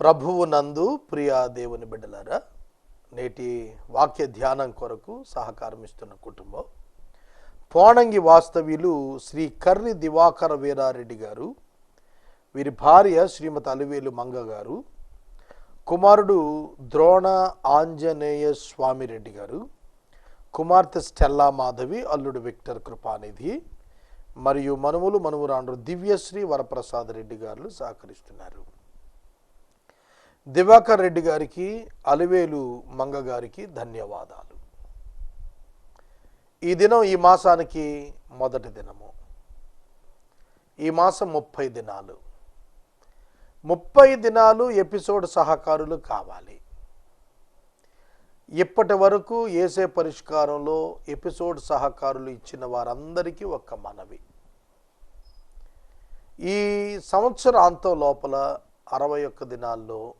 ప్రభువు నందు ప్రియా దేవుని బిడ్డలారా నేటి వాక్య ధ్యానం కొరకు సహకారం ఇస్తున్న కుటుంబం పోణంగి వాస్తవ్యులు శ్రీ కర్రి దివాకర వీరారెడ్డి గారు వీరి భార్య శ్రీమతి అలివేలు మంగ గారు కుమారుడు ద్రోణ ఆంజనేయ స్వామిరెడ్డి గారు కుమార్తె స్టెల్లా మాధవి అల్లుడు విక్టర్ కృపానిధి మరియు మనుములు మనుమురాండ్రు దివ్యశ్రీ వరప్రసాద్ రెడ్డి గారు సహకరిస్తున్నారు. దివాకర్ రెడ్డి గారికి అలివేలు మంగ గారికి ధన్యవాదాలు. ఈ దినం ఈ మాసానికి మొదటి దినము. ఈ మాసం ముప్పై దినాలు. ముప్పై దినాలు ఎపిసోడ్ సహకారులు కావాలి. ఇప్పటి వరకు ఏసే పరిష్కారంలో ఎపిసోడ్ సహకారులు ఇచ్చిన వారందరికీ ఒక మనవి. ఈ సంవత్సరాంతం లోపల అరవై ఒక్క దినాల్లో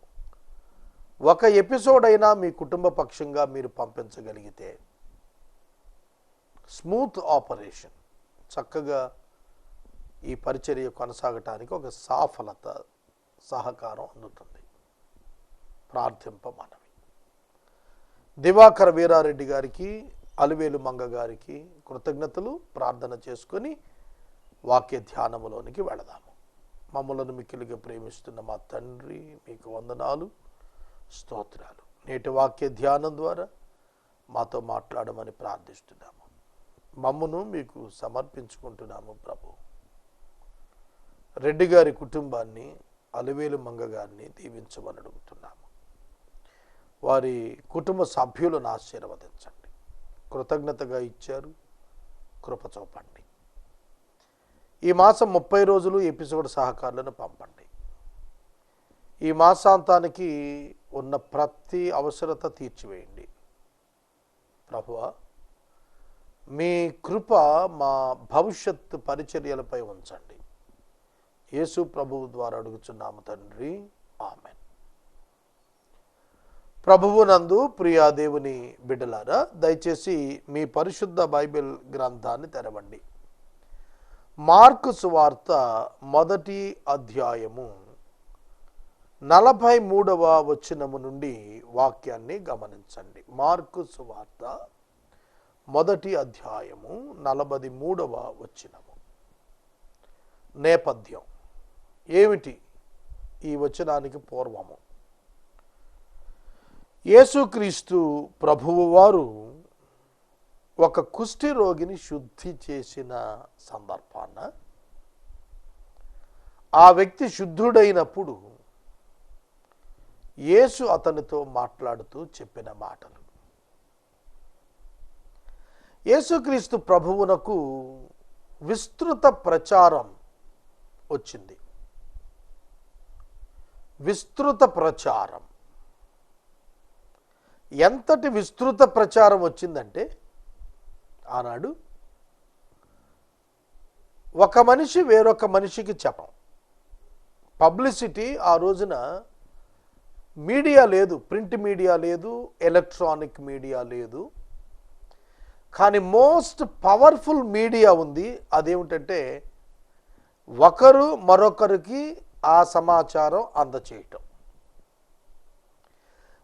ఒక ఎపిసోడ్ అయినా మీ కుటుంబ పక్షంగా మీరు పంపించగలిగితే స్మూత్ ఆపరేషన్ చక్కగా ఈ పరిచర్య కొనసాగటానికి ఒక సాఫలత సహకారం అందుతుంది. ప్రార్థింప మనవి దివాకర్ వీరారెడ్డి గారికి అలివేలు మంగ గారికి కృతజ్ఞతలు. ప్రార్థన చేసుకొని వాక్య ధ్యానములోనికి వెళదాము. మమ్మలను మిక్కిలిగా ప్రేమిస్తున్న మా తండ్రి మీకు వందనాలు. స్తోత్రాలు. నేటి వాక్య ధ్యానం ద్వారా మాతో మాట్లాడమని ప్రార్థిస్తున్నాము. మమ్మను మీకు సమర్పించుకుంటున్నాము ప్రభు. రెడ్డి గారి కుటుంబాన్ని అలివేలు మంగ గారిని దీవించమని అడుగుతున్నాము. వారి కుటుంబ సభ్యులను ఆశీర్వదించండి. కృతజ్ఞతగా ఇచ్చారు. కృప చూపండి. ఈ మాసం ముప్పై రోజులు ఎపిసోడ్ సహకారులను పంపండి. ఈ మాసాంతానికి ఉన్న ప్రతి అవసరత తీర్చివేయండి. ప్రభువా మీ కృప మా భవిష్యత్ పరిచర్యలపై ఉంచండి. యేసు ప్రభువు ద్వారా అడుగుచున్నాము తండ్రి. ఆమె ప్రభువు నందు ప్రియా దేవుని బిడ్డలారా దయచేసి మీ పరిశుద్ధ బైబిల్ గ్రంథాన్ని తెరవండి. మార్కు సువార్త మొదటి అధ్యాయము నలభై మూడవ వచనము నుండి వాక్యాన్ని గమనించండి. మార్కు సువార్త మొదటి అధ్యాయము నలభై మూడవ వచనము. నేపథ్యం. ఏమిటి ఈ వచనానికి పూర్వము? యేసుక్రీస్తు ప్రభువు వారు ఒక కుష్టి రోగిని శుద్ధి చేసిన సందర్భాన ఆ వ్యక్తి శుద్ధుడైనప్పుడు యేసు అతనితో మాట్లాడుతూ చెప్పిన మాటలు. యేసుక్రీస్తు ప్రభువునకు విస్తృత ప్రచారం వచ్చింది. విస్తృత ప్రచారం. ఎంతటి విస్తృత ప్రచారం వచ్చిందంటే ఆనాడు ఒక మనిషి వేరొక మనిషికి చెప్పం. పబ్లిసిటీ ఆ రోజున మీడియా లేదు ప్రింట్ మీడియా లేదు ఎలక్ట్రానిక్ మీడియా లేదు. కానీ మోస్ట్ పవర్ఫుల్ మీడియా ఉంది. అదేమిటంటే ఒకరు మరొకరికి ఆ సమాచారం అందచేయటం.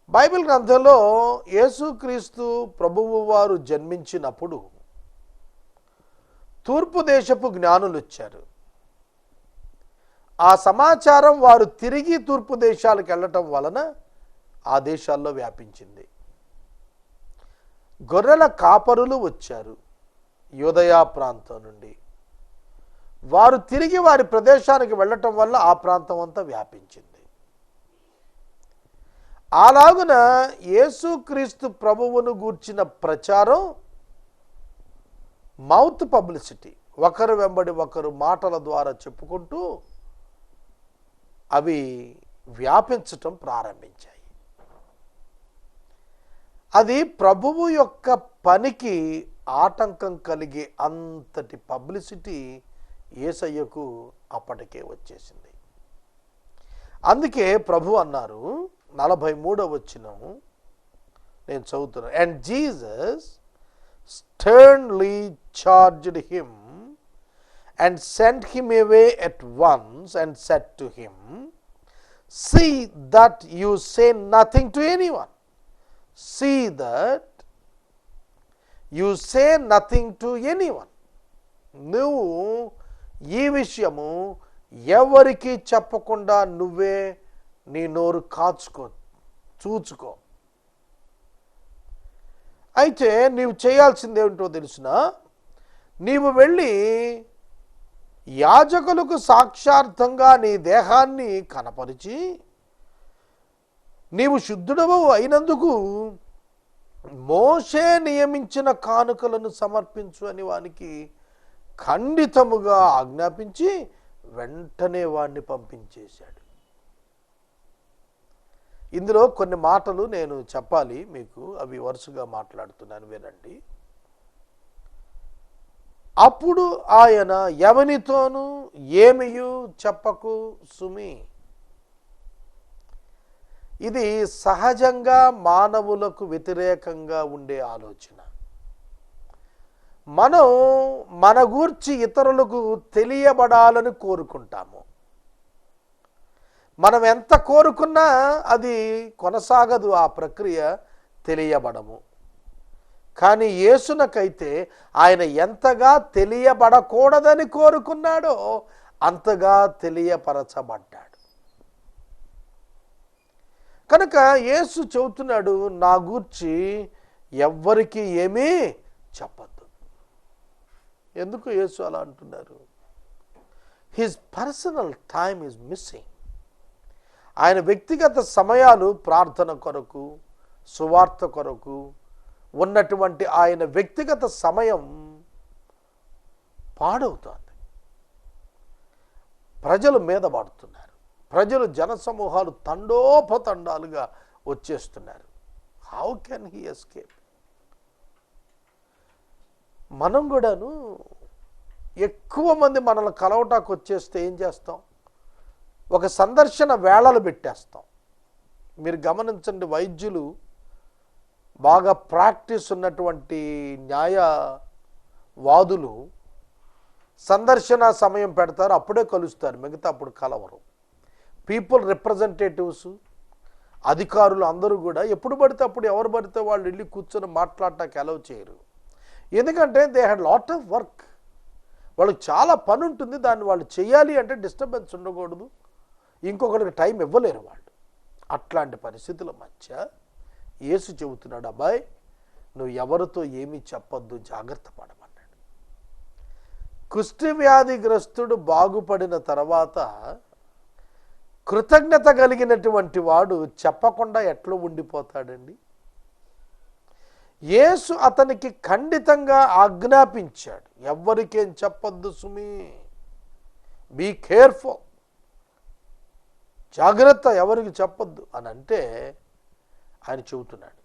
బైబిల్ గ్రంథంలో యేసుక్రీస్తు ప్రభువు వారు జన్మించినప్పుడు తూర్పు దేశపు జ్ఞానులు వచ్చారు ఆ సమాచారం వారు తిరిగి తూర్పు దేశాలకు వెళ్ళటం వలన ఆ దేశాల్లో వ్యాపించింది. గొర్రెల కాపరులు వచ్చారు యోదయ ప్రాంతం నుండి. వారు తిరిగి వారి ప్రదేశానికి వెళ్ళటం వల్ల ఆ ప్రాంతం అంతా వ్యాపించింది. అలాగున యేసుక్రీస్తు ప్రభువును గూర్చిన ప్రచారం మౌత్ పబ్లిసిటీ ఒకరు వెంబడి ఒకరు మాటల ద్వారా చెప్పుకుంటూ అవి వ్యాపించటం ప్రారంభించాయి. అది ప్రభువు యొక్క పనికి ఆటంకం కలిగే అంతటి పబ్లిసిటీ ఏసయ్యకు అప్పటికే వచ్చేసింది. అందుకే ప్రభు అన్నారు నలభై మూడో వచ్చిన నేను చదువుతున్నాను. And Jesus sternly charged him and sent him away at once and said to him, See that you say nothing to anyone. See that that say nothing nothing anyone. నువ్వు ఈ విషయము ఎవరికి చెప్పకుండా నువ్వే నీ నోరు కాచుకో చూచుకో అయితే నీవు చేయాల్సింది ఏమిటో తెలిసిన నీవు వెళ్ళి యాజకులకు సాక్షార్థంగా నీ దేహాన్ని కనపరిచి నీవు శుద్ధుడవు అయినందుకు మోషే నియమించిన కానుకలను సమర్పించు అని వానికి ఖండితముగా ఆజ్ఞాపించి వెంటనే వాడిని పంపించేశాడు. ఇందులో కొన్ని మాటలు నేను చెప్పాలి మీకు అవి వరుసగా మాట్లాడుతున్నాను వినండి. అప్పుడు ఆయన ఎవనితోనూ ఏమియు చెప్పకు సుమి. ఇది సహజంగా మానవులకు వ్యతిరేకంగా ఉండే ఆలోచన. మనం మన గూర్చి ఇతరులకు తెలియబడాలని కోరుకుంటాము. మనం ఎంత కోరుకున్నా అది కొనసాగదు ఆ ప్రక్రియ తెలియబడము. కానీ యేసునకైతే ఆయన ఎంతగా తెలియబడకూడదని కోరుకున్నాడో అంతగా తెలియపరచబడ్డాడు. కనుక యేసు చెబుతున్నాడు నా గూర్చి ఎవ్వరికి ఏమీ చెప్పద్దు. ఎందుకు యేసు అలా అంటున్నారు? His personal time is missing ఆయన వ్యక్తిగత సమయాలు ప్రార్థన కొరకు సువార్త కొరకు ఉన్నటువంటి ఆయన వ్యక్తిగత సమయం పాడవుతోంది. ప్రజలు మీద పడుతున్నారు. ప్రజలు జనసమూహాలు తండోపతండాలుగా వచ్చేస్తున్నారు. హౌ కెన్ హీ ఎస్కేప్ మనం కూడాను ఎక్కువ మంది మనల్ని కలవటాకు వచ్చేస్తే ఏం చేస్తాం? ఒక సందర్శన వేళలు పెట్టేస్తాం. మీరు గమనించండి వైద్యులు బాగా ప్రాక్టీస్ ఉన్నటువంటి న్యాయ వాదులు సందర్శన సమయం పెడతారు అప్పుడే కలుస్తారు మిగతా అప్పుడు కలవరు. పీపుల్ రిప్రజెంటేటివ్స్ అధికారులు అందరూ కూడా ఎప్పుడు పడితే అప్పుడు ఎవరు పడితే వాళ్ళు వెళ్ళి కూర్చొని మాట్లాడటానికి అలౌ చేయరు. ఎందుకంటే they had lot of work వాళ్ళకి చాలా పని ఉంటుంది దాన్ని వాళ్ళు చేయాలి అంటే డిస్టర్బెన్స్ ఉండకూడదు. ఇంకొకరికి టైం ఇవ్వలేరు వాళ్ళు. అట్లాంటి పరిస్థితుల మధ్య యేసు చెబుతున్నాడు అబ్బాయి నువ్వు ఎవరితో ఏమీ చెప్పొద్దు జాగ్రత్త పడమన్నాడు. కుష్టి వ్యాధిగ్రస్తుడు బాగుపడిన తర్వాత కృతజ్ఞత కలిగినటువంటి వాడు చెప్పకుండా ఎట్లా ఉండిపోతాడండి? యేసు అతనికి ఖండితంగా ఆజ్ఞాపించాడు ఎవ్వరికేం చెప్పొద్దు సుమి బీ కేర్ఫుల్ జాగ్రత్త ఎవరికి చెప్పొద్దు. అని అంటే ఆయన చెబుతున్నాడు.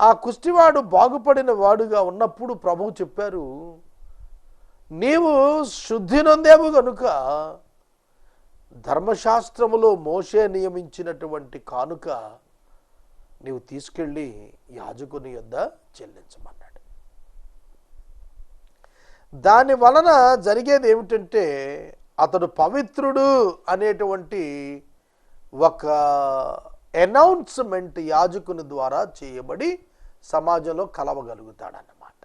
ఆ కుష్టివాడు బాగుపడిన వాడుగా ఉన్నప్పుడు ప్రభువు చెప్పారు నీవు శుద్ధి నొందేవు గనుక ధర్మశాస్త్రములో మోషే నియమించినటువంటి కానుక నీవు తీసుకెళ్ళి యాజకుని యొద్ద చెల్లించమన్నాడు. దాని వలన జరిగేది ఏమిటంటే అతడు పవిత్రుడు అనేటువంటి ఒక అనౌన్స్మెంట్ యాజకుని ద్వారా చేయబడి సమాజంలో కలవగలుగుతాడన్నమాట.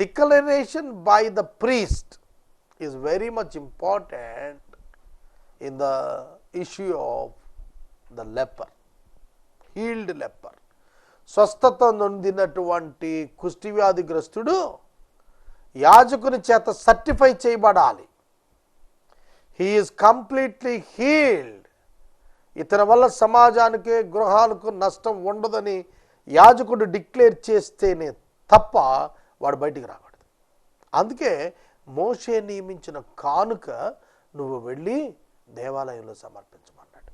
Declaration by the priest is very much important in the issue of the leper healed leper స్వస్థత నొందినటువంటి కుష్టివ్యాధిగ్రస్తుడు యాజకుని చేత సర్టిఫై చేయబడాలి. హీఈస్ కంప్లీట్లీ హీల్డ్ ఇతని వల్ల సమాజానికి గృహాలకు నష్టం ఉండదని యాజకుడు డిక్లేర్ చేస్తేనే తప్ప వాడు బయటికి రాకూడదు. అందుకే మోషే నియమించిన కానుక నువ్వు వెళ్ళి దేవాలయంలో సమర్పించమన్నాడు.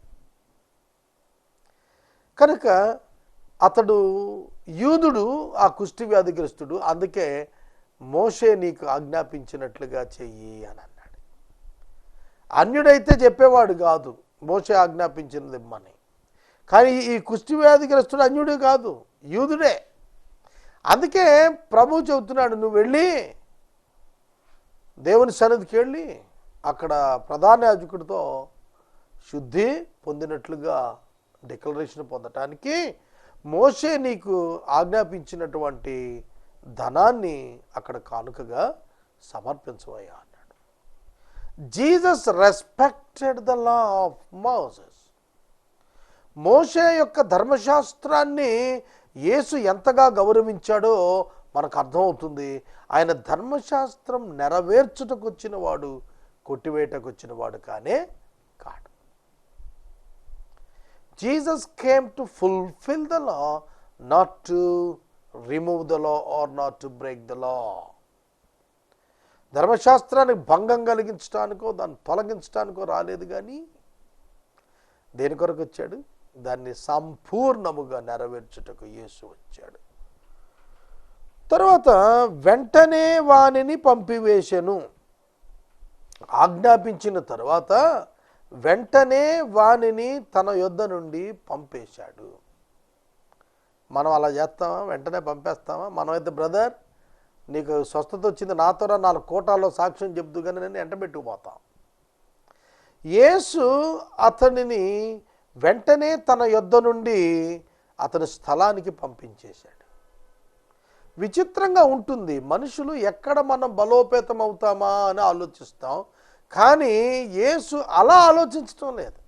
కనుక అతడు యూదుడు ఆ కుష్టి వ్యాధిగ్రస్తుడు అందుకే మోషే నీకు ఆజ్ఞాపించినట్లుగా చెయ్యి అని అన్నాడు. అన్యుడైతే చెప్పేవాడు కాదు మోషే ఆజ్ఞాపించినది ఇమ్మని కానీ ఈ కుష్టి వ్యాధిగ్రస్తుడు అన్యుడే కాదు యూదుడే. అందుకే ప్రభు చెబుతున్నాడు నువ్వు వెళ్ళి దేవుని సన్నిధికి వెళ్ళి అక్కడ ప్రధాన యాజకుడితో శుద్ధి పొందినట్లుగా డిక్లరేషన్ పొందటానికి మోషే నీకు ఆజ్ఞాపించినటువంటి ధనాన్ని అక్కడ కానుకగా సమర్పించవయ్యా Jesus respected the law of Moses మోషే యొక్క ధర్మశాస్త్రాన్ని యేసు ఎంతగా గౌరవించాడో మనకు అర్థమవుతుంది. ఆయన ధర్మశాస్త్రం నెరవేర్చుటకు వచ్చినవాడు కొట్టివేయటకు కొట్టివేటకు వచ్చిన కానే కాడు. Jesus came to fulfil the law not to remove the law or not to break the law ధర్మశాస్త్రానికి భంగం కలిగించడానికో దాన్ని తొలగించడానికో రాలేదు కానీ దేని కొరకు వచ్చాడు? దాన్ని సంపూర్ణముగా నెరవేర్చుటకు యేసు వచ్చాడు. తర్వాత వెంటనే వానిని పంపివేశను. ఆజ్ఞాపించిన తర్వాత వెంటనే వానిని తన యొద్ద నుండి పంపేశాడు. మనం అలా చేస్తామా? వెంటనే పంపేస్తామా? మనమైతే బ్రదర్ నీకు స్వస్థత వచ్చింది నాతోరా నాలుగు కోటాల్లో సాక్ష్యం చెబుతూ కానీ నేను ఎంటబెట్టుకుపోతాం యేసు అతనిని వెంటనే తన యొద్ద నుండి అతని స్థలానికి పంపించేశాడు. విచిత్రంగా ఉంటుంది మనుషులు ఎక్కడ మనం బలోపేతం అవుతామా అని ఆలోచిస్తాం కానీ యేసు అలా ఆలోచించటం లేదు.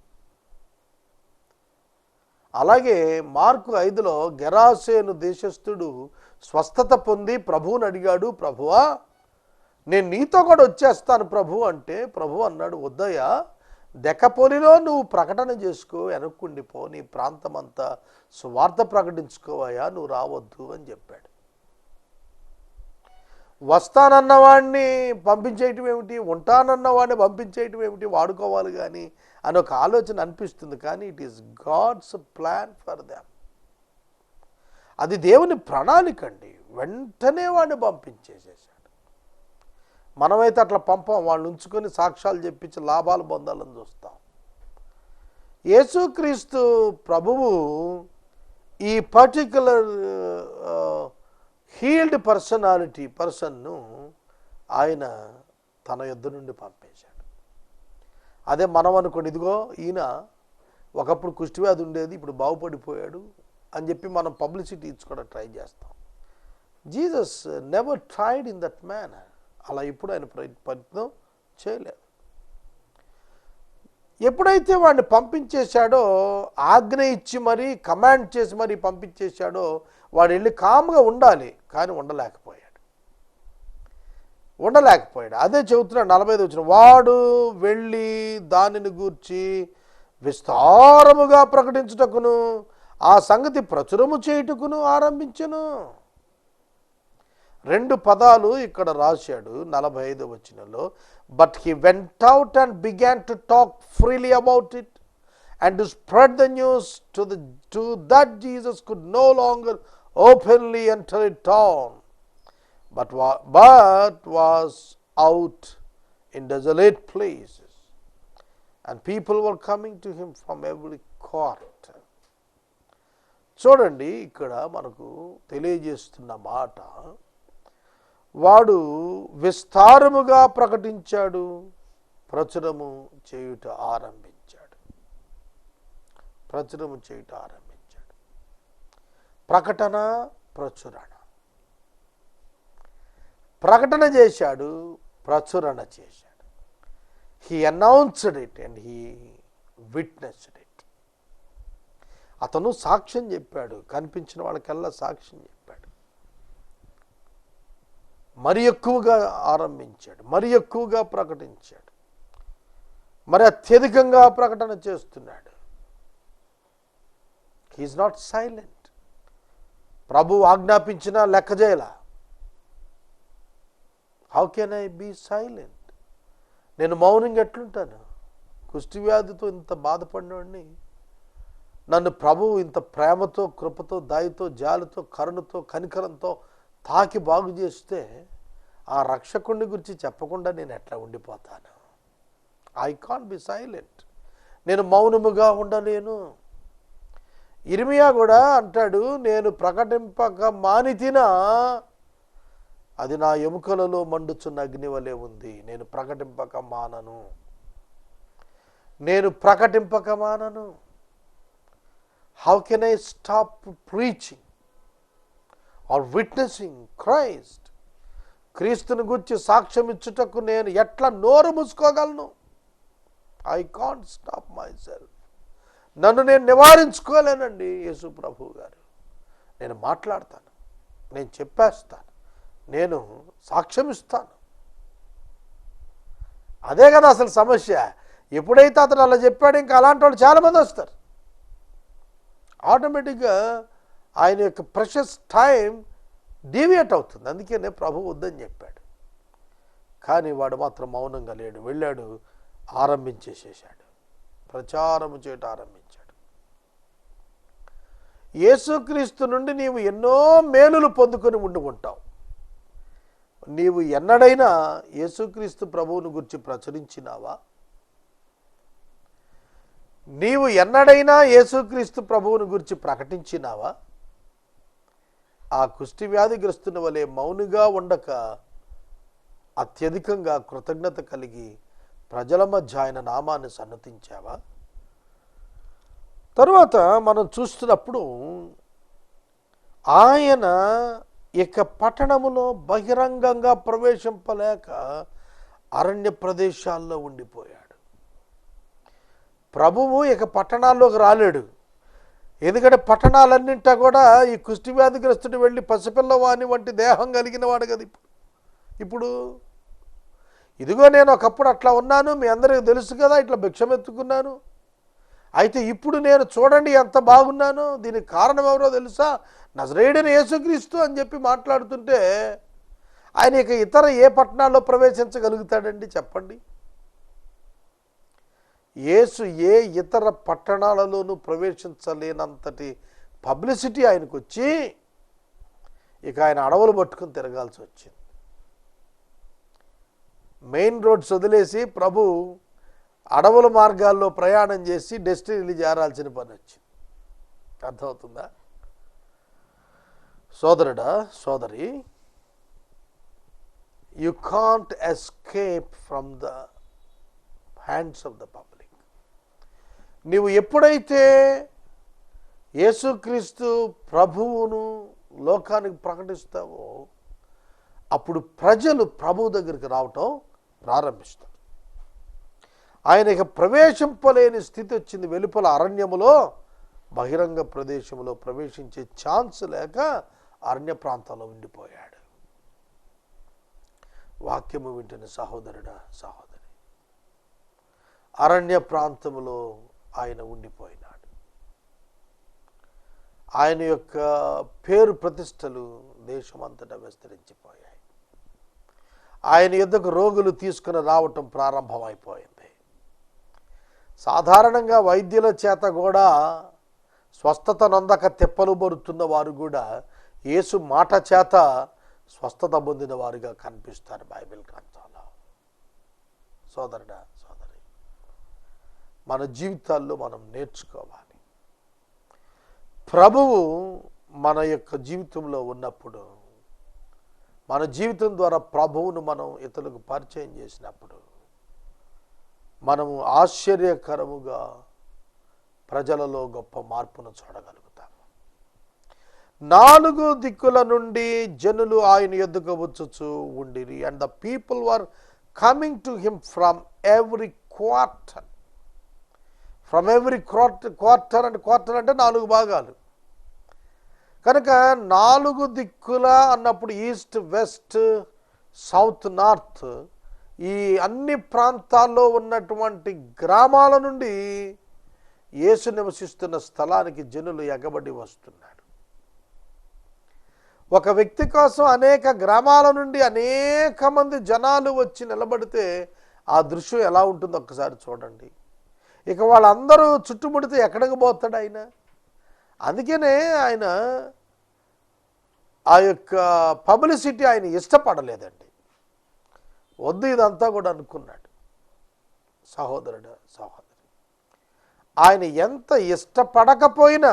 అలాగే మార్కు ఐదులో గెరాసేను దేశస్థుడు స్వస్థత పొంది ప్రభువుని అడిగాడు ప్రభువా నేను నీతో కూడా వచ్చేస్తాను ప్రభు అంటే ప్రభు అన్నాడు వద్దయ్యా దెక్కపోలిలో నువ్వు ప్రకటన చేసుకో వెనక్కుండిపో నీ ప్రాంతమంతా సువార్త ప్రకటించుకోవయ్యా నువ్వు రావద్దు అని చెప్పాడు. వస్తానన్నవాడిని పంపించేయటం ఏమిటి? ఉంటానన్నవాడిని పంపించేయటం ఏమిటి? వాడుకోవాలి కానీ అని ఒక ఆలోచన అనిపిస్తుంది కానీ it is God's plan for them అది దేవుని ప్రణాళిక అండి వెంటనే వాడిని పంపించేసేసాడు. మనమైతే అట్లా పంపం వాళ్ళు ఉంచుకొని సాక్ష్యాలు చెప్పించి లాభాలు పొందాలని చూస్తాం. యేసుక్రీస్తు ప్రభువు ఈ పర్టిక్యులర్ హీల్డ్ పర్సనాలిటీ పర్సన్ను ఆయన తన యుద్ధ నుండి పంపేశాడు. అదే మనం అనుకోండి ఇదిగో ఈయన ఒకప్పుడు కుష్టివ్యాధి ఉండేది ఇప్పుడు బాగుపడిపోయాడు అని చెప్పి మనం పబ్లిసిటీ ఇచ్చుకోవడం ట్రై చేస్తాం. Jesus never tried in that man అలా ఎప్పుడు ఆయన ప్రయత్నం చేయలేదు. ఎప్పుడైతే వాడిని పంపించేశాడో ఆజ్ఞ ఇచ్చి మరీ కమాండ్ చేసి మరీ పంపించేశాడో వాడు వెళ్ళి కామ్గా ఉండాలి కానీ ఉండలేకపోయాడు. ఉండలేకపోయాడు. అదే చెబుతున్నాడు నలభై ఐదు వచ్చిన వాడు వెళ్ళి దానిని గూర్చి విస్తారముగా ప్రకటించుటకును ఆ సంగతి ప్రచురము చేయుటకును ఆరంభించను రెండు పదాలు ఇక్కడ రాశాడు నలభై ఐదు వచ్చినలో but he went out and began to talk freely about it and to spread the news to the to that Jesus could no longer openly enter it town but, wa- but was out in desolate places. And people were coming to him from every quarter. చూడండి ఇక్కడ మనకు తెలియజేస్తున్న మాట వాడు విస్తారముగా ప్రకటించాడు ప్రచురము చేయుట ఆరంభించాడు. ప్రచురము చేయుట ఆరంభించాడు. ప్రకటన ప్రచురణ. ప్రకటన చేశాడు ప్రచురణ చేశాడు. He announced it and he witnessed it అతను సాక్ష్యం చెప్పాడు. కనిపించిన వాళ్ళకల్లా సాక్ష్యం చెప్పాడు. మరి ఎక్కువగా ఆరంభించాడు. మరి ఎక్కువగా ప్రకటించాడు. మరి అత్యధికంగా ప్రకటన చేస్తున్నాడు. హీఈస్ నాట్ సైలెంట్ ప్రభు ఆజ్ఞాపించిన లెక్క చేయలా. How can I be silent నేను మౌనంగా ఎట్లుంటాను? కుష్టి వ్యాధితో ఇంత బాధపడినవాడిని నన్ను ప్రభువు ఇంత ప్రేమతో కృపతో దాయితో జాలితో కరుణతో కనికరంతో తాకి బాగు చేస్తే ఆ రక్షకుడిని గురించి చెప్పకుండా నేను ఎట్లా ఉండిపోతాను? ఐ కాంట్ బి సైలెంట్ నేను మౌనముగా ఉండలేను. ఇర్మియా కూడా అంటాడు నేను ప్రకటింపక మానితినా అది నా ఎముకలలో మండుచున్న అగ్ని వలె ఉంది. నేను ప్రకటింపక మానను. నేను ప్రకటింపక మానను. How can I stop preaching or witnessing Christ క్రీస్తుని గురించి సాక్ష్యం ఇచ్చుటకు నేను ఎట్లా నోరు మూసుకోగలను? I can't stop myself నన్ను నేను నివారించుకోలేనండి యేసు ప్రభు గారు. నేను మాట్లాడతాను. నేను చెప్పేస్తాను. నేను సాక్ష్యం ఇస్తాను. అదే కదా అసలు సమస్య. ఎప్పుడైతే అతను అలా చెప్పాడు ఇంకా అలాంటి వాళ్ళు చాలామంది వస్తారు. ఆటోమేటిక్గా ఆయన యొక్క ప్రెషస్ టైం డీవియేట్ అవుతుంది. అందుకనే ప్రభు వద్దని చెప్పాడు. కానీ వాడు మాత్రం మౌనంగా లేడు. వెళ్ళాడు ఆరంభించేసేసాడు ప్రచారము చేయట ఆరంభించాడు. యేసుక్రీస్తు నుండి నీవు ఎన్నో మేలులు పొందుకొని ఉండి ఉంటావు. నీవు ఎన్నడైనా యేసుక్రీస్తు ప్రభువుని గురించి ప్రచురించినావా? నీవు ఎన్నడైనా యేసుక్రీస్తు ప్రభువుని గురించి ప్రకటించినావా? ఆ కుష్టి వ్యాధిగ్రస్తుని వలె మౌనిగా ఉండక అత్యధికంగా కృతజ్ఞత కలిగి ప్రజల మధ్య ఆయన నామాన్ని సన్నతించావా? తరువాత మనం చూస్తున్నప్పుడు ఆయన ఇక పట్టణములో బహిరంగంగా ప్రవేశింపలేక అరణ్య ప్రదేశాల్లో ఉండిపోయాడు. ప్రభువు ఇక పట్టణాల్లోకి రాలేడు. ఎందుకంటే పట్టణాలన్నింటా కూడా ఈ కుష్టి వ్యాధిగ్రస్తుడు వెళ్ళి పసిపిల్లవాని వంటి దేహం కలిగిన వాడు కదా ఇప్పుడు ఇప్పుడు. ఇదిగో నేను ఒకప్పుడు అట్లా ఉన్నాను మీ అందరికీ తెలుసు కదా ఇట్లా భిక్షమెత్తుకున్నాను. అయితే ఇప్పుడు నేను చూడండి ఎంత బాగున్నాను దీనికి కారణం ఎవరో తెలుసా? నజరేయుడిని యేసుక్రీస్తు అని చెప్పి మాట్లాడుతుంటే ఆయన ఇక ఇతర ఏ పట్టణాల్లో ప్రవేశించగలుగుతాడండి చెప్పండి. యేసు ఏ ఇతర పట్టణాలలోనూ ప్రవేశించలేనంతటి పబ్లిసిటీ ఆయనకు వచ్చి ఇక ఆయన అడవులు పట్టుకుని తిరగాల్సి వచ్చింది. మెయిన్ రోడ్స్ వదిలేసి ప్రభు అడవుల మార్గాల్లో ప్రయాణం చేసి డెస్టినీలు చేరాల్సిన పని వచ్చింది. అర్థమవుతుందా? సోదరుడా సోదరి you can't escape from the hands of the public నీవు ఎప్పుడైతే యేసుక్రీస్తు ప్రభువును లోకానికి ప్రకటిస్తావో అప్పుడు ప్రజలు ప్రభు దగ్గరికి రావటం ప్రారంభిస్తారు. ఆయన ఇక ప్రవేశింపలేని స్థితి వచ్చింది. వెలుపల అరణ్యములో బహిరంగ ప్రదేశంలో ప్రవేశించే ఛాన్స్ లేక అరణ్య ప్రాంతంలో ఉండిపోయాడు. వాక్యము వింటున్న సహోదరుడా సహోదరి అరణ్య ప్రాంతంలో ఆయన ఉండిపోయినాడు. ఆయన యొక్క పేరు ప్రతిష్టలు దేశమంతటా విస్తరించిపోయాయి. ఆయన యుద్ధకు రోగులు తీసుకుని రావటం ప్రారంభమైపోయింది. సాధారణంగా వైద్యుల చేత కూడా స్వస్థత నొందక తెప్పలు బరుతున్న వారు కూడా యేసు మాట చేత స్వస్థత పొందిన వారుగా కనిపిస్తారు బైబిల్ గ్రంథంలో. సోదరుడా మన జీవితాల్లో మనం నేర్చుకోవాలి. ప్రభువు మన యొక్క జీవితంలో ఉన్నప్పుడు మన జీవితం ద్వారా ప్రభువును మనం ఇతరులకు పరిచయం చేసినప్పుడు మనము ఆశ్చర్యకరముగా ప్రజలలో గొప్ప మార్పును చూడగలుగుతాము నాలుగు దిక్కుల నుండి జనులు ఆయన ఎద్దుకు వచ్చుచు ఉండిరి. And the people were coming to him from every quarter from every quarter quarter అంటే క్వార్టర్ అంటే నాలుగు భాగాలు. కనుక నాలుగు దిక్కుల అన్నప్పుడు ఈస్ట్ వెస్ట్ సౌత్ నార్త్ ఈ అన్ని ప్రాంతాల్లో ఉన్నటువంటి గ్రామాల నుండి యేసు నివసిస్తున్న స్థలానికి జనులు ఎగబడి వస్తున్నాడు ఒక వ్యక్తి కోసం అనేక గ్రామాల నుండి అనేక మంది జనాలు వచ్చి నిలబడితే ఆ దృశ్యం ఎలా ఉంటుందో ఒక్కసారి చూడండి. ఇక వాళ్ళందరూ చుట్టుముడితే ఎక్కడికి పోతాడు ఆయన? అందుకనే ఆయన ఆ యొక్క పబ్లిసిటీ ఆయన ఇష్టపడలేదండి. వద్దు ఇదంతా కూడా అనుకున్నాడు. సహోదరుడు సహోదరి. ఆయన ఎంత ఇష్టపడకపోయినా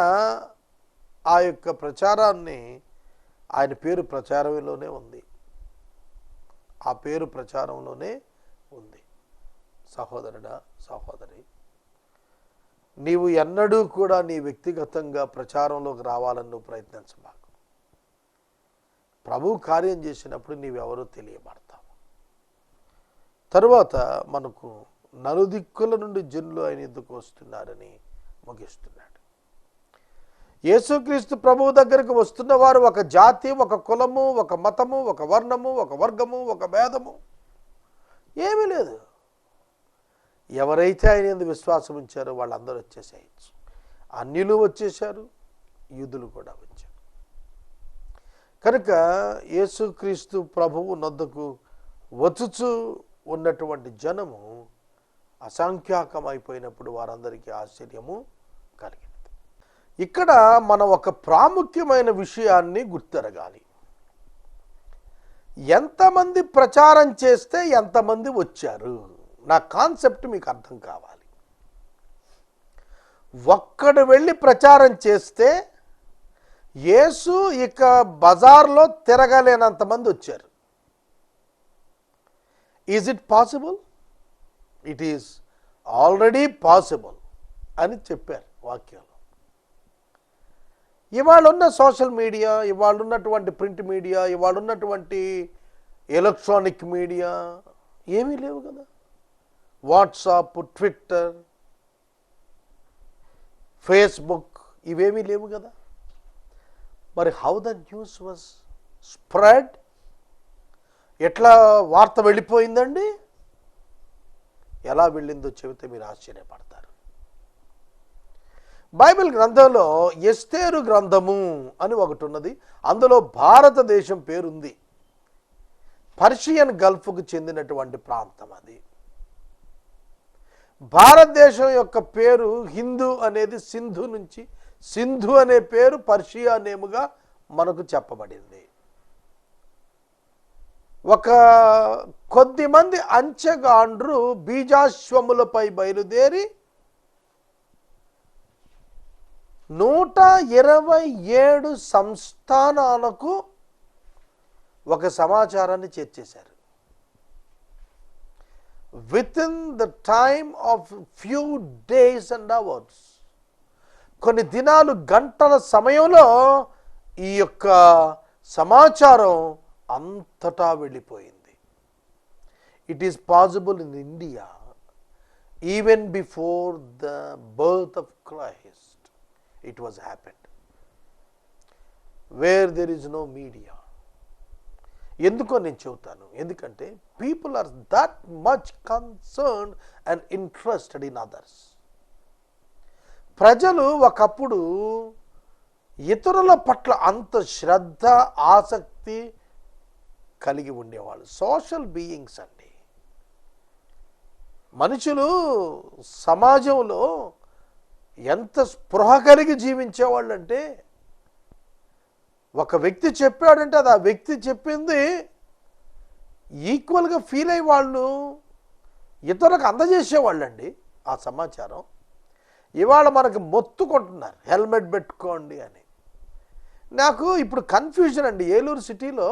ఆ యొక్క ప్రచారాన్ని ఆయన పేరు ప్రచారంలోనే ఉంది. ఆ పేరు ప్రచారంలోనే ఉంది. సహోదరుడా సహోదరి. నీవు ఎన్నడూ కూడా నీ వ్యక్తిగతంగా ప్రచారంలోకి రావాలని నువ్వు ప్రయత్నించబాకు. ప్రభు కార్యం చేసినప్పుడు నీవెవరో తెలియబడతావు. తరువాత మనకు నలుదిక్కుల నుండి జనులు ఆయన ఎందుకు వస్తున్నారని ముగిస్తున్నాడు. యేసుక్రీస్తు ప్రభువు దగ్గరికి వస్తున్న వారు ఒక జాతి ఒక కులము ఒక మతము ఒక వర్ణము ఒక వర్గము ఒక భేదము. ఏమీ లేదు. ఎవరైతే ఆయన ఎందుకు విశ్వాసం ఉంచారో వాళ్ళందరూ వచ్చేసేయచ్చు. అన్యులు వచ్చేసారు యూదులు కూడా వచ్చారు. కనుక యేసుక్రీస్తు ప్రభువు నొద్దకు వచ్చుచు ఉన్నటువంటి జనము అసంఖ్యాకమైపోయినప్పుడు వారందరికీ ఆశ్చర్యము కలిగింది. ఇక్కడ మనం ఒక ప్రాముఖ్యమైన విషయాన్ని గుర్తెరగాలి. ఎంతమంది ప్రచారం చేస్తే ఎంతమంది వచ్చారు? నా కాన్సెప్ట్ మీకు అర్థం కావాలి. ఒక్కడు వెళ్ళి ప్రచారం చేస్తే యేసు ఇక బజార్లో తిరగలేనంతమంది వచ్చారు. Is it possible it is already possible అని చెప్పారు వాక్యంలో. ఇవాళ ఉన్న సోషల్ మీడియా ఇవాళ ఉన్నటువంటి ప్రింట్ మీడియా ఇవాళ ఉన్నటువంటి ఎలక్ట్రానిక్ మీడియా ఏమీ లేవు కదా. వాట్సాప్ ట్విట్టర్ ఫేస్బుక్ ఇవేమీ లేవు కదా. మరి how the news was spread ఎట్లా వార్త వెళ్ళిపోయిందండి? ఎలా వెళ్ళిందో చెబితే మీరు ఆశ్చర్యపడతారు. బైబిల్ గ్రంథంలో ఎస్తేరు గ్రంథము అని ఒకటి ఉన్నది. అందులో భారతదేశం పేరుంది. పర్షియన్ గల్ఫ్కు చెందినటువంటి ప్రాంతం అది. భారతదేశం యొక్క పేరు హిందూ అనేది సింధు నుంచి సింధు అనే పేరు పర్షియా నేముగా మనకు చెప్పబడింది. ఒక కొద్ది మంది అంచెగాండ్రు బీజాశ్వములపై బయలుదేరి నూట ఇరవై ఏడు సంస్థానాలకు ఒక సమాచారాన్ని చేర్చేశారు. With in the time of few days and hours కొన్ని దినాలు గంటల సమయంలో ఈ యొక్క సమాచారం అంతటా వెళ్ళిపోయింది. It is possible in India even before the birth of Christ it was happened where there is no media ఎందుకో నేను చెబుతాను? ఎందుకంటే people are that much concern and interested in others ప్రజలు ఒకప్పుడు ఇతరుల పట్ల అంత శ్రద్ధ ఆసక్తి కలిగి ఉండేవాళ్ళు. సోషల్ బీయింగ్స్ అండి. మనుషులు సమాజంలో ఎంత స్పృహ కలిగి జీవించేవాళ్ళు అంటే ఒక వ్యక్తి చెప్పాడంటే అది ఆ వ్యక్తి చెప్పింది ఈక్వల్గా ఫీల్ అయ్యే వాళ్ళు ఇతరులకు అందజేసేవాళ్ళండి ఆ సమాచారం. ఇవాళ మనకు మొత్తుకుంటున్నారు హెల్మెట్ పెట్టుకోండి అని. నాకు ఇప్పుడు కన్ఫ్యూజన్ అండి ఏలూరు సిటీలో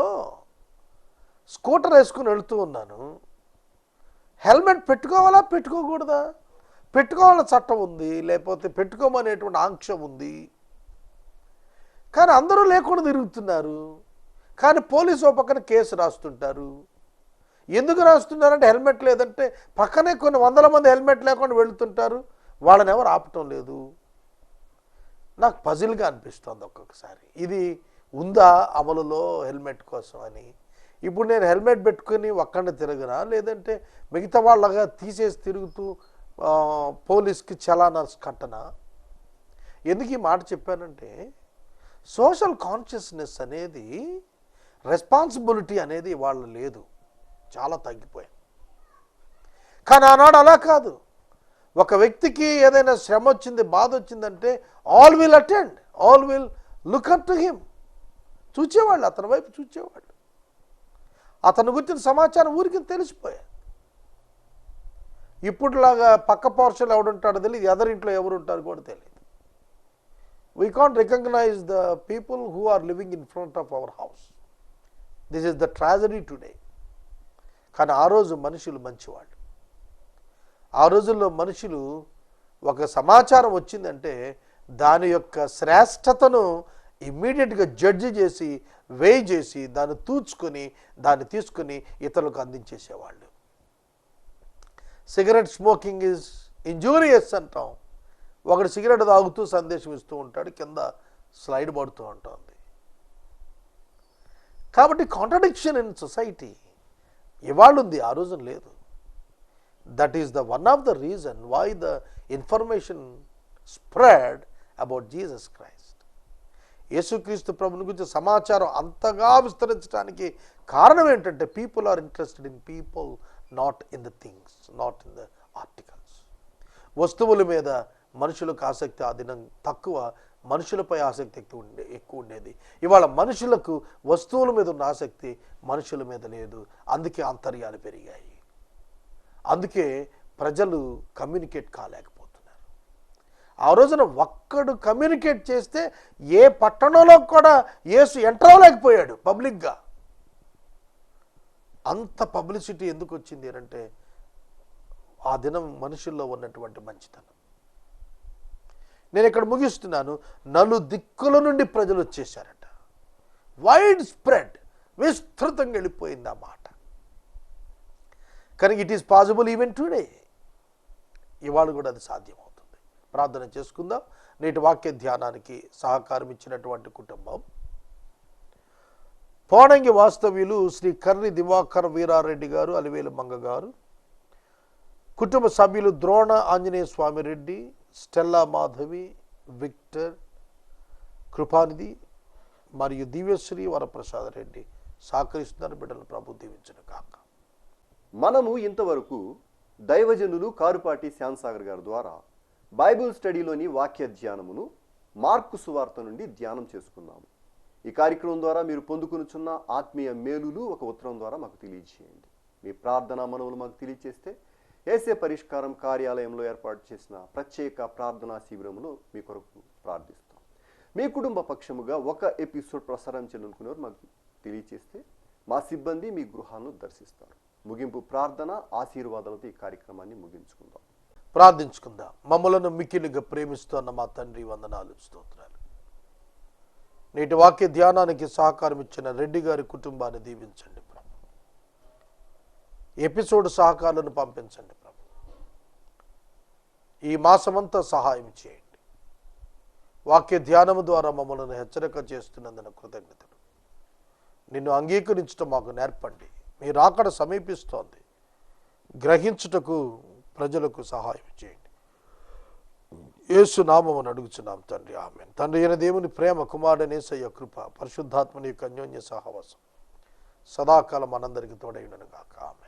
స్కూటర్ వేసుకుని వెళుతూ ఉన్నాను. హెల్మెట్ పెట్టుకోవాలా పెట్టుకోకూడదా? పెట్టుకోవాలని చట్టం ఉంది లేకపోతే పెట్టుకోమనేటువంటి ఆంక్ష ఉంది. కానీ అందరూ లేకుండా తిరుగుతున్నారు. కానీ పోలీసు ఓ పక్కన కేసు రాస్తుంటారు. ఎందుకు రాస్తున్నారంటే హెల్మెట్ లేదంటే పక్కనే కొన్ని వందల మంది హెల్మెట్ లేకుండా వెళుతుంటారు. వాళ్ళని ఎవరు ఆపటం లేదు. నాకు పజిల్గా అనిపిస్తుంది ఒక్కొక్కసారి. ఇది ఉందా అమలులో హెల్మెట్ కోసం అని. ఇప్పుడు నేను హెల్మెట్ పెట్టుకొని ఒక్కడిని తిరగనా? లేదంటే మిగతా వాళ్ళగా తీసేసి తిరుగుతూ పోలీస్కి చలానా కట్టనా? ఎందుకు ఈ మాట చెప్పానంటే సోషల్ కాన్షియస్నెస్ అనేది రెస్పాన్సిబిలిటీ అనేది వాళ్ళ లేదు. చాలా తగ్గిపోయాం కానీ ఆనాడు అలా కాదు. ఒక వ్యక్తికి ఏదైనా శ్రమ వచ్చింది బాధ వచ్చిందంటే all will attend all will look up to him. చూచేవాళ్ళు అతని వైపు చూచేవాళ్ళు. అతని గురించిన సమాచారం ఊరికి తెలిసిపోయాయి. ఇప్పుడులాగా పక్క పోర్షన్లో ఎవడుంటాడో తెలియదు ఎదరింట్లో ఎవరు ఉంటారు కూడా తెలియదు we can't recognize the people who are living in front of our house this is the tragedy today కానీ ఆ రోజు మనుషులు మంచివాళ్ళు. ఆ రోజుల్లో మనుషులు ఒక సమాచారం వచ్చిందంటే దాని యొక్క శ్రేష్టతను ఇమ్మీడియట్గా జడ్జి చేసి వేయి చేసి దాన్ని తూచుకొని దాన్ని తీసుకుని ఇతరులకు అందించేసేవాళ్ళు. సిగరెట్ స్మోకింగ్ ఈజ్ ఇంజూరియస్ అంటాం. ఒకడు సిగరెట్ తాగుతూ సందేశం ఇస్తూ ఉంటాడు కింద స్లైడ్ పడుతూ ఉంటుంది. కాబట్టి కాంట్రడిక్షన్ ఇన్ సొసైటీ ఇవాళ ఉంది ఆ రోజున లేదు. That is the one of the reason why the information spread about Jesus Christ. Yesukreestu ప్రభుని గురించి సమాచారం అంతగా విస్తరించడానికి కారణం ఏంటంటే people are interested in people not in the things not in the articles వస్తువుల మీద మనుషులకు ఆసక్తి ఆ దినం తక్కువ మనుషులపై ఆసక్తి ఎక్కువ ఉండే ఎక్కువ ఉండేది. ఇవాళ మనుషులకు వస్తువుల మీద ఉన్న ఆసక్తి మనుషుల మీద లేదు. అందుకే అంతర్యాలు పెరిగాయి. అందుకే ప్రజలు కమ్యూనికేట్ కాలేకపోతున్నారు. ఆ రోజున ఒక్కడు కమ్యూనికేట్ చేస్తే ఏ పట్టణంలో కూడా యేసు ఎంటర్ అవ్వలేకపోయాడు పబ్లిక్గా. అంత పబ్లిసిటీ ఎందుకు వచ్చింది అంటే ఆ దినం మనుషుల్లో ఉన్నటువంటి మంచితనం. నేను ఇక్కడ ముగిస్తున్నాను. నలు దిక్కుల నుండి ప్రజలు వచ్చేసారట వైడ్ స్ప్రెడ్ విస్తృతంగా వెళ్ళిపోయింది ఆ మాట. కానీ it is possible even today ఇవాళ కూడా అది సాధ్యమవుతుంది. ప్రార్థన చేసుకుందాం. నేటి వాక్య ధ్యానానికి సహకారం ఇచ్చినటువంటి కుటుంబం. పోనంగి వాస్తవ్యులు శ్రీ కర్రి దివాకర్ వీరారెడ్డి గారు అలివేలు మంగ గారు కుటుంబ సభ్యులు ద్రోణ ఆంజనేయ స్వామి రెడ్డి స్టెల్లా మాధవి విక్టర్ కృపానిధి మరియు దివ్యశ్రీ వరప్రసాద్ రెడ్డి. సహకరిస్తున్నారు బిడ్డలు ప్రభు దీవించిన కాక మనము ఇంతవరకు దైవజనులు కారుపాటి శ్యాన్సాగర్ గారి ద్వారా బైబిల్ స్టడీలోని వాక్య ధ్యానమును మార్కు సువార్త నుండి ధ్యానం చేసుకున్నాము. ఈ కార్యక్రమం ద్వారా మీరు పొందుకునుచున్న ఆత్మీయ మేలులు ఒక ఉత్తరం ద్వారా మాకు తెలియజేయండి. మీ ప్రార్థనా మనవులు మాకు తెలియజేస్తే ఏసే పరిష్కారం కార్యాలయంలో ఏర్పాటు చేసిన ప్రత్యేక ప్రార్థనా శిబిరంలో మీ కొరకు ప్రార్థిస్తాం. మీ కుటుంబ పక్షముగా ఒక ఎపిసోడ్ ప్రసారం చేయాలనుకునేవారు మాకు తెలియచేస్తే మా సిబ్బంది మీ గృహాలను దర్శిస్తారు. ముగింపు ప్రార్థన ఆశీర్వాదాలతో ఈ కార్యక్రమాన్ని ముగించుకుందాం. ప్రార్థించుకుందాం. మమ్మలను మిక్కిలిగా ప్రేమిస్తున్న మా తండ్రి వందనాలు స్తోత్రాలు. నేటి వాక్య ధ్యానానికి సహకారం ఇచ్చిన రెడ్డి గారి కుటుంబాన్ని దీవించండి. ఎపిసోడ్ సహకారాలను పంపించండి ప్రభు. ఈ మాసమంతా సహాయం చేయండి. వాక్య ధ్యానము ద్వారా మమ్మల్ని హెచ్చరిక చేస్తున్నందున కృతజ్ఞతలు. నిన్ను అంగీకరించడం మాకు నేర్పండి. మీరు ఆకడ సమీపిస్తోంది. గ్రహించుటకు ప్రజలకు సహాయం చేయండి. యేసు నామం అడుగుచున్నాం తండ్రి. ఆమె తండ్రి అయిన దేవుని ప్రేమ కుమారుడనేసయ్య కృప పరిశుద్ధాత్మని యొక్క అన్యోన్య సహవాసం సదాకాలం మనందరికీ తోడైనను గాక ఆమె